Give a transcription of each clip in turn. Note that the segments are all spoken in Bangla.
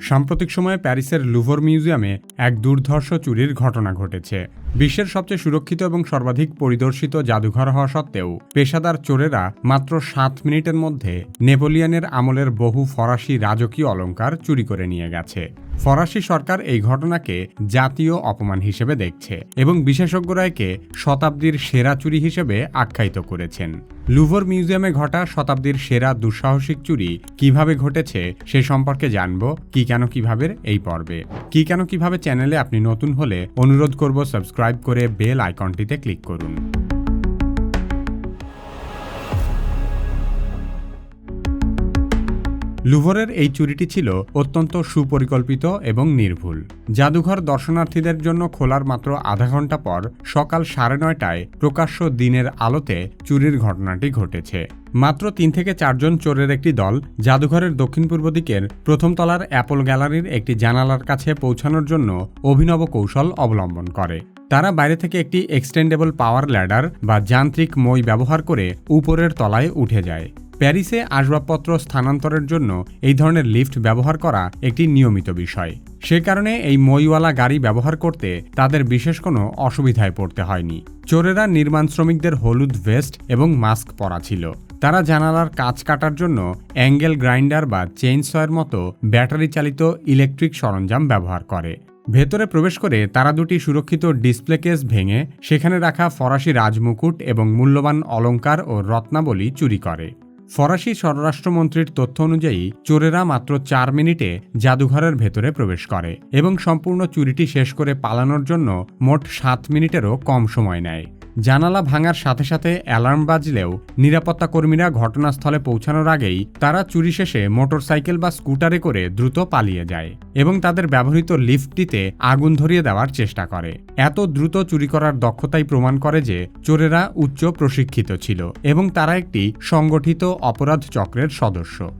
সাম্প্রতিক সময়ে প্যারিসের লুভর মিউজিয়ামে এক দুর্ধর্ষ চুরির ঘটনা ঘটেছে। বিশ্বের সবচেয়ে সুরক্ষিত এবং সর্বাধিক পরিদর্শিত জাদুঘর হওয়া সত্ত্বেও পেশাদার চোরেরা মাত্র সাত মিনিটের মধ্যে নেপোলিয়নের আমলের বহু ফরাসি রাজকীয় অলঙ্কার চুরি করে নিয়ে গেছে। ফরাসি সরকার এই ঘটনাকে জাতীয় অপমান হিসেবে দেখছে এবং বিশেষজ্ঞরা একে শতাব্দীর সেরা চুরি হিসেবে আখ্যায়িত করেছেন। লুভর মিউজিয়ামে ঘটা শতাব্দীর সেরা দুঃসাহসিক চুরি কীভাবে ঘটেছে সে সম্পর্কে জানব কি কেন কীভাবে এই পর্বে। কি কেন কীভাবে চ্যানেলে আপনি নতুন হলে অনুরোধ করব সাবস্ক্রাইব করে বেল আইকনটিতে ক্লিক করুন। লুভরের এই চুরিটি ছিল অত্যন্ত সুপরিকল্পিত এবং নির্ভুল। জাদুঘর দর্শনার্থীদের জন্য খোলার মাত্র আধা ঘণ্টা পর সকাল সাড়ে নয়টায় প্রকাশ্য দিনের আলোতে চুরির ঘটনাটি ঘটেছে। মাত্র তিন থেকে চারজন চোরের একটি দল জাদুঘরের দক্ষিণ পূর্ব দিকের প্রথম তলার অ্যাপল গ্যালারির একটি জানালার কাছে পৌঁছানোর জন্য অভিনব কৌশল অবলম্বন করে। তারা বাইরে থেকে একটি এক্সটেন্ডেবল পাওয়ার ল্যাডার বা যান্ত্রিক মই ব্যবহার করে উপরের তলায় উঠে যায়। প্যারিসে আসবাবপত্র স্থানান্তরের জন্য এই ধরনের লিফট ব্যবহার করা একটি নিয়মিত বিষয়। সে কারণে এই মইওয়ালা গাড়ি ব্যবহার করতে তাদের বিশেষ কোনো অসুবিধায় পড়তে হয়নি। চোরেরা নির্মাণ শ্রমিকদের হলুদ ভেস্ট এবং মাস্ক পরা ছিল। তারা জানালার কাজ কাটার জন্য অ্যাঙ্গেল গ্রাইন্ডার বা চেইনসয়ের মতো ব্যাটারি চালিত ইলেকট্রিক সরঞ্জাম ব্যবহার করে। ভেতরে প্রবেশ করে তারা দুটি সুরক্ষিত ডিসপ্লে কেস ভেঙে সেখানে রাখা ফরাসি রাজমুকুট এবং মূল্যবান অলঙ্কার ও রত্নাবলী চুরি করে। ফরাসি স্বরাষ্ট্রমন্ত্রীর তথ্য অনুযায়ী, চোরেরা মাত্র চার মিনিটে জাদুঘরের ভেতরে প্রবেশ করে এবং সম্পূর্ণ চুরিটি শেষ করে পালানোর জন্য মোট সাত মিনিটেরও কম সময় নেয়। জানালা ভাঙার সাথে সাথে অ্যালার্ম বাজলেও নিরাপত্তা কর্মীরা ঘটনাস্থলে পৌঁছানোর আগেই তারা চুরি শেষে মোটরসাইকেল বা স্কুটারে করে দ্রুত পালিয়ে যায় এবং তাদের ব্যবহৃত লিফটটিতে আগুন ধরিয়ে দেওয়ার চেষ্টা করে। এত দ্রুত চুরি করার দক্ষতাই প্রমাণ করে যে চোরেরা উচ্চ প্রশিক্ষিত ছিল এবং তারা একটি সংগঠিত অপরাধ চক্রের সদস্য।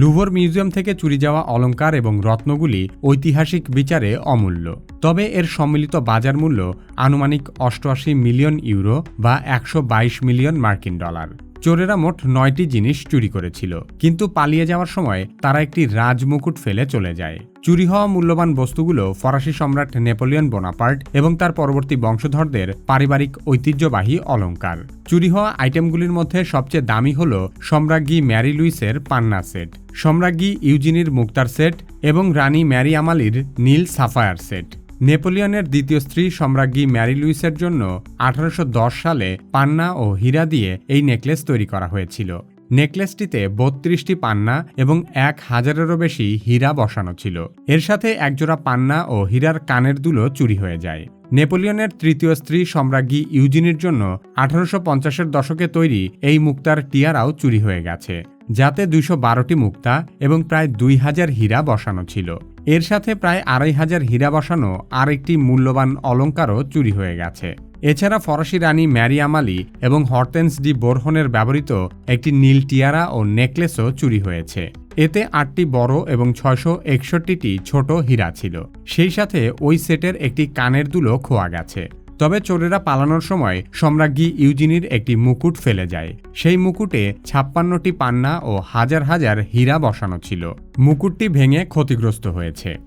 লুভর মিউজিয়াম থেকে চুরি যাওয়া অলঙ্কার এবং রত্নগুলি ঐতিহাসিক বিচারে অমূল্য। তবে এর সম্মিলিত বাজার মূল্য আনুমানিক অষ্টআশি মিলিয়ন ইউরো বা একশো বাইশ মিলিয়ন মার্কিন ডলার। চোরেরা মোট নয়টি জিনিস চুরি করেছিল, কিন্তু পালিয়ে যাওয়ার সময় তারা একটি রাজমুকুট ফেলে চলে যায়। চুরি হওয়া মূল্যবান বস্তুগুলো ফরাসি সম্রাট নেপোলিয়ন বোনাপার্ট এবং তার পরবর্তী বংশধরদের পারিবারিক ঐতিহ্যবাহী অলঙ্কার চুরি হওয়া আইটেমগুলির মধ্যে সবচেয়ে দামি হল সম্রাজ্ঞী ম্যারি লুইসের পান্না সেট। সম্রাজ্ঞী ইউজিনির মুক্তার সেট এবং রানী ম্যারি আমালির নীল সাফায়ার সেট। নেপোলিয়নের দ্বিতীয় স্ত্রী সম্রাজ্ঞী ম্যারি লুইসের জন্য আঠারোশো দশ সালে পান্না ও হীরা দিয়ে এই নেকলেস তৈরি করা হয়েছিল। নেকলেসটিতে বত্রিশটি পান্না এবং এক হাজারেরও বেশি হীরা বসানো ছিল। এর সাথে একজোড়া পান্না ও হীরার কানের দুলো চুরি হয়ে যায়। নেপোলিয়নের তৃতীয় স্ত্রী সম্রাজ্ঞী ইউজিনির জন্য আঠারোশো পঞ্চাশের দশকে তৈরি এই মুক্তার টিয়ারাও চুরি হয়ে গেছে। যাতে দুইশো বারোটি মুক্তা এবং প্রায় দুই হাজার হীরা বসানো ছিল। এর সাথে প্রায় আড়াই হাজার হীরা বসানো আর একটি মূল্যবান অলঙ্কারও চুরি হয়ে গেছে। এছাড়া ফরাসি রানী ম্যারি আমালি এবং হরটেন্স ডি বোরহনের ব্যবহৃত একটি নীল টিয়ারা ও নেকলেসও চুরি হয়েছে। এতে আটটি বড় এবং ছয়শো একষট্টিটি ছোট হীরা ছিল। সেই সাথে ওই সেটের একটি কানের দুলো খোয়া গেছে। তবে চোরেরা পালানোর সময় সম্রাজ্ঞী ইউজিনির একটি মুকুট ফেলে যায়। সেই মুকুটে ছাপ্পান্নটি পান্না ও হাজার হাজার হীরা বসানো ছিল। মুকুটটি ভেঙে ক্ষতিগ্রস্ত হয়েছে।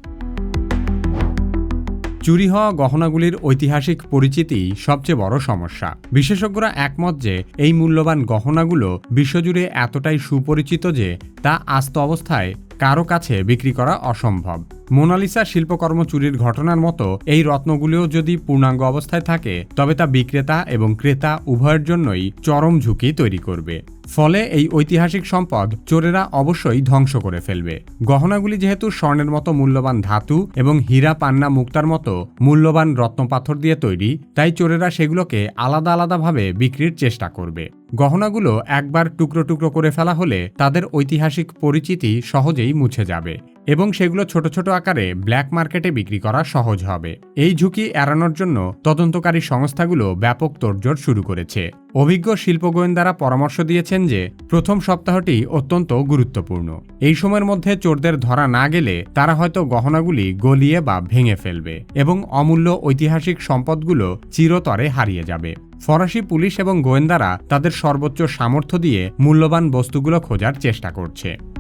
চুরি হওয়া গহনাগুলির ঐতিহাসিক পরিচিতি সবচেয়ে বড় সমস্যা। বিশেষজ্ঞরা একমত যে এই মূল্যবান গহনাগুলো বিশ্বজুড়ে এতটাই সুপরিচিত যে তা আস্ত অবস্থায় কারও কাছে বিক্রি করা অসম্ভব। মোনালিসা শিল্পকর্ম চুরির ঘটনার মতো এই রত্নগুলিও যদি পূর্ণাঙ্গ অবস্থায় থাকে, তবে তা বিক্রেতা এবং ক্রেতা উভয়ের জন্যই চরম ঝুঁকি তৈরি করবে। ফলে এই ঐতিহাসিক সম্পদ চোরেরা অবশ্যই ধ্বংস করে ফেলবে। গহনাগুলি যেহেতু স্বর্ণের মতো মূল্যবান ধাতু এবং হীরা পান্না মুক্তার মতো মূল্যবান রত্নপাথর দিয়ে তৈরি, তাই চোরেরা সেগুলোকে আলাদা আলাদাভাবে বিক্রির চেষ্টা করবে। গহনাগুলো একবার টুকরো টুকরো করে ফেলা হলে তাদের ঐতিহাসিক পরিচিতি সহজেই মুছে যাবে। এবং সেগুলো ছোট ছোট আকারে ব্ল্যাক মার্কেটে বিক্রি করা সহজ হবে। এই ঝুঁকি এড়ানোর জন্য তদন্তকারী সংস্থাগুলো ব্যাপক তোড়জোড় শুরু করেছে। অভিজ্ঞ শিল্প গোয়েন্দারা পরামর্শ দিয়েছেন যে, প্রথম সপ্তাহটি অত্যন্ত গুরুত্বপূর্ণ। এই সময়ের মধ্যে চোরদের ধরা না গেলে তারা হয়তো গহনাগুলি গলিয়ে বা ভেঙে ফেলবে এবং অমূল্য ঐতিহাসিক সম্পদগুলো চিরতরে হারিয়ে যাবে। ফরাসি পুলিশ এবং গোয়েন্দারা তাদের সর্বোচ্চ সামর্থ্য দিয়ে মূল্যবান বস্তুগুলো খোঁজার চেষ্টা করছে।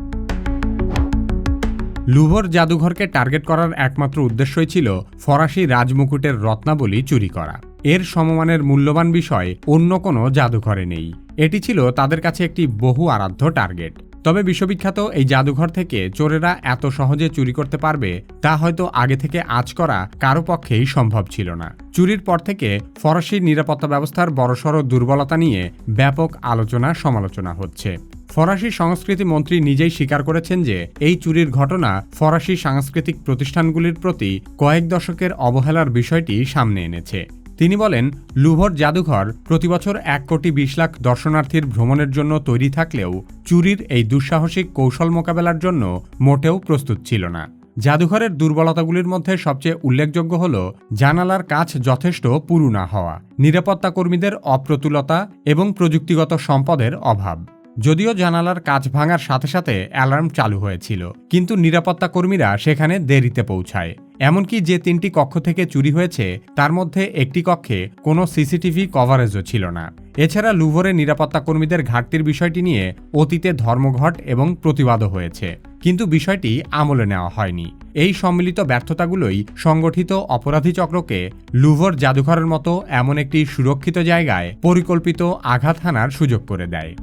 লুভর জাদুঘরকে টার্গেট করার একমাত্র উদ্দেশ্যই ছিল ফরাসি রাজমুকুটের রত্নাবলী চুরি করা। এর সমমানের মূল্যবান বিষয় অন্য কোনো জাদুঘরে নেই। এটি ছিল তাদের কাছে একটি বহু আরাধ্য টার্গেট। তবে বিশ্ববিখ্যাত এই জাদুঘর থেকে চোরেরা এত সহজে চুরি করতে পারবে তা হয়তো আগে থেকে আজ করা কারও পক্ষেই সম্ভব ছিল না। চুরির পর থেকে ফরাসি নিরাপত্তা ব্যবস্থার বড়সড় দুর্বলতা নিয়ে ব্যাপক আলোচনা সমালোচনা হচ্ছে। ফরাসি সংস্কৃতি মন্ত্রী নিজেই স্বীকার করেছেন যে এই চুরির ঘটনা ফরাসি সাংস্কৃতিক প্রতিষ্ঠানগুলির প্রতি কয়েক দশকের অবহেলার বিষয়টি সামনে এনেছে। তিনি বলেন, লুভর জাদুঘর প্রতিবছর এক কোটি বিশ লাখ দর্শনার্থীর ভ্রমণের জন্য তৈরি থাকলেও চুরির এই দুঃসাহসিক কৌশল মোকাবেলার জন্য মোটেও প্রস্তুত ছিল না। জাদুঘরের দুর্বলতাগুলির মধ্যে সবচেয়ে উল্লেখযোগ্য হল, জানালার কাছ যথেষ্ট পুরু না হওয়া নিরাপত্তা কর্মীদের অপ্রতুলতা এবং প্রযুক্তিগত সম্পদের অভাব। যদিও জানালার কাচ ভাঙার সাথে সাথে অ্যালার্ম চালু হয়েছিল, কিন্তু নিরাপত্তা কর্মীরা সেখানে দেরিতে পৌঁছায়। এমনকি যে তিনটি কক্ষ থেকে চুরি হয়েছে, তার মধ্যে একটি কক্ষে কোনো সিসিটিভি কভারেজও ছিল না। এছাড়া লুভরে নিরাপত্তা কর্মীদের ঘাটতির বিষয়টি নিয়ে অতীতে ধর্মঘট এবং প্রতিবাদও হয়েছে, কিন্তু বিষয়টি আমলে নেওয়া হয়নি। এই সম্মিলিত ব্যর্থতাগুলোই সংগঠিত অপরাধী চক্রকে লুভর জাদুঘরের মতো এমন একটি সুরক্ষিত জায়গায় পরিকল্পিত আঘাত হানার সুযোগ করে দেয়।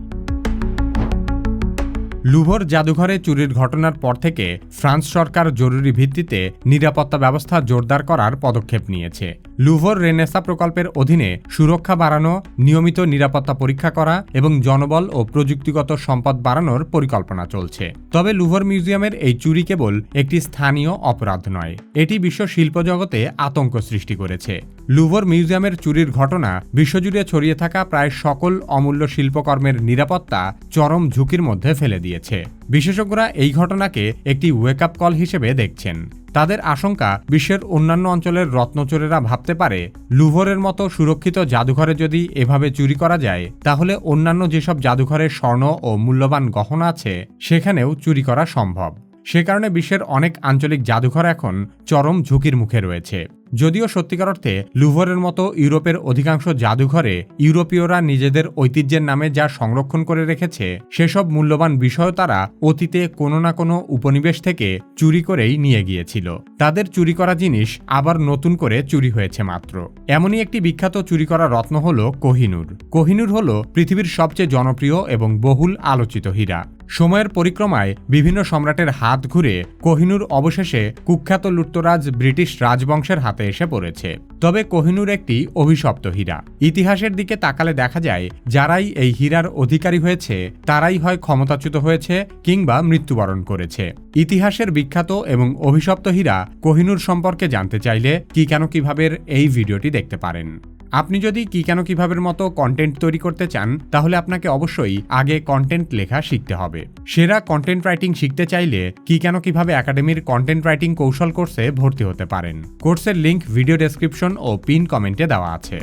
লুভর জাদুঘরে চুরির ঘটনার পর থেকে ফ্রান্স সরকার জরুরি ভিত্তিতে নিরাপত্তা ব্যবস্থা জোরদার করার পদক্ষেপ নিয়েছে। লুভর রেনেসা প্রকল্পের অধীনে সুরক্ষা বাড়ানো, নিয়মিত নিরাপত্তা পরীক্ষা করা এবং জনবল ও প্রযুক্তিগত সম্পদ বাড়ানোর পরিকল্পনা চলছে। তবে লুভর মিউজিয়ামের এই চুরি কেবল একটি স্থানীয় অপরাধ নয়, এটি বিশ্ব শিল্প জগতে আতঙ্ক সৃষ্টি করেছে। লুভর মিউজিয়ামের চুরির ঘটনা, বিশ্বজুড়ে ছড়িয়ে থাকা প্রায় সকল অমূল্য শিল্পকর্মের নিরাপত্তা চরম ঝুঁকির মধ্যে ফেলে দিয়েছে। বিশেষজ্ঞরা এই ঘটনাকে একটি ওয়েক আপ কল হিসেবে দেখছেন। তাদের আশঙ্কা, বিশ্বের অন্যান্য অঞ্চলের রত্নচোরেরা ভাবতে পারে, লুভরের মতো সুরক্ষিত জাদুঘরে যদি এভাবে চুরি করা যায়, তাহলে অন্যান্য যেসব জাদুঘরে স্বর্ণ ও মূল্যবান গহনা আছে, সেখানেও চুরি করা সম্ভব। সে কারণে বিশ্বের অনেক আঞ্চলিক জাদুঘর এখন চরম ঝুঁকির মুখে রয়েছে। যদিও সত্যিকার অর্থে লুভরের মতো ইউরোপের অধিকাংশ জাদুঘরে ইউরোপীয়রা নিজেদের ঐতিহ্যের নামে যা সংরক্ষণ করে রেখেছে, সেসব মূল্যবান বিষয় তারা অতীতে কোনো না কোনো উপনিবেশ থেকে চুরি করেই নিয়ে গিয়েছিল। তাদের চুরি করা জিনিস আবার নতুন করে চুরি হয়েছে মাত্র। এমনই একটি বিখ্যাত চুরি করা রত্ন হল কোহিনুর। কোহিনুর হল পৃথিবীর সবচেয়ে জনপ্রিয় এবং বহুল আলোচিত হীরা। সময়ের পরিক্রমায় বিভিন্ন সম্রাটের হাত ঘুরে কোহিনুর অবশেষে কুখ্যাত লুট্তরাজ ব্রিটিশ রাজবংশের হাতে এসে পড়েছে। তবে কোহিনুর একটি অভিশপ্ত হীরা। ইতিহাসের দিকে তাকালে দেখা যায়, যারাই এই হীরার অধিকারী হয়েছে, তারাই হয় ক্ষমতাচ্যুত হয়েছে কিংবা মৃত্যুবরণ করেছে। ইতিহাসের বিখ্যাত এবং অভিশপ্ত হীরা কোহিনুর সম্পর্কে জানতে চাইলে কি কেন কীভাবে এই ভিডিওটি দেখতে পারেন। আপনি যদি কি কেন কিভাবের মতো কন্টেন্ট তৈরি করতে চান, তাহলে আপনাকে অবশ্যই আগে কন্টেন্ট লেখা শিখতে হবে। সেরা কন্টেন্ট রাইটিং শিখতে চাইলে কি কেন কীভাবে একাডেমির কন্টেন্ট রাইটিং কৌশল কোর্সে ভর্তি হতে পারেন। কোর্সের লিংক ভিডিও ডেসক্রিপশন ও পিন কমেন্টে দেওয়া আছে।